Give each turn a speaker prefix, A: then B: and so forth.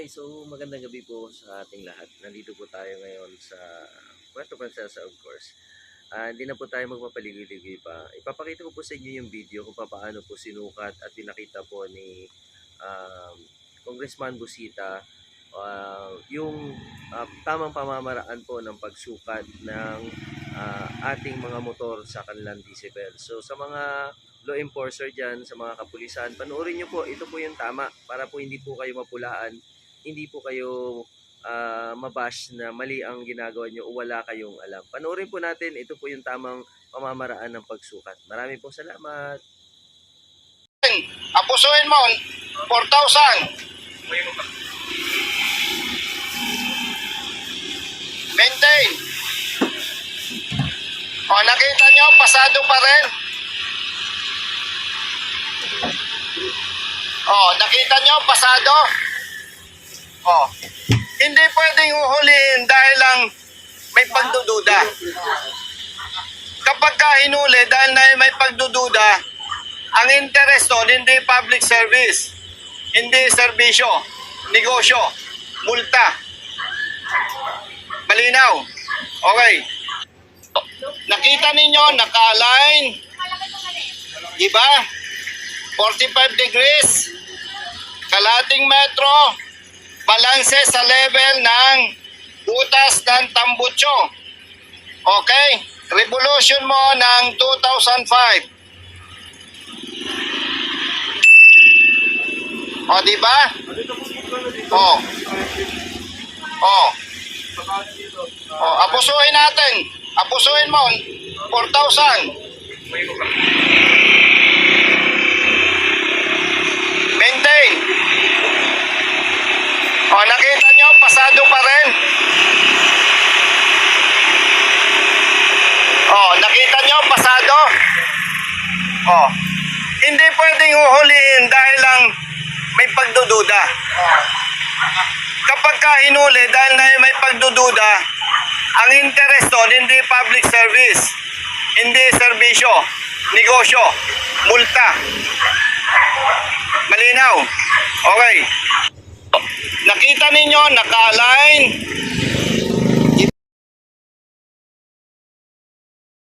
A: Hi, so magandang gabi po sa ating lahat. Nandito po tayo ngayon sa Puerto Princesa of course. Ah, hindi na po tayo magpapaligoy-ligoy pa. Ipapakita ko po sa inyo yung video kung paano po sinukat at pinakita po ni um, Congressman Busita ah, yung ah, tamang pamamaraan po ng pagsukat ng ah, ating mga motor sa kanilang decibel. So sa mga law enforcer dyan, sa mga kapulisan, panoorin nyo po, ito po yung tama para po hindi po kayo mapulaan, hindi po kayo ah, mabash na mali ang ginagawa nyo o wala kayong alam. Panoorin po natin, ito po yung tamang pamamaraan ng pagsukat. Marami pong salamat.
B: Apusuin mo, 4,000. Maintain. O, nakita nyo, pasado pa rin. O, nakita nyo, pasado. O, hindi pwedeng uhulihin dahil lang may pagdududa. Kapag ka hinuli dahil na may pagdududa, ang interest nun, hindi public service, hindi serbisyo, negosyo, multa. Malinaw. Okay. Nakita ninyo, naka-align. Diba? 45 degrees. Kalating metro. Balanse sa level ng butas ng tambutso. Okay? Revolution mo ng 2005. O, di ba? O. O. O, apusuhin natin. Apusuhin mo. 4,000. Maintain. O, nakita nyo, pasado pa rin. O, nakita nyo, pasado. O, hindi pwedeng uhulihin dahil lang may pagdududa. Kapag ka hinuli dahil na may pagdududa, ang interest doon hindi public service, hindi serbisyo, negosyo, multa. Malinaw? Okay. Nakita ninyo, naka-align.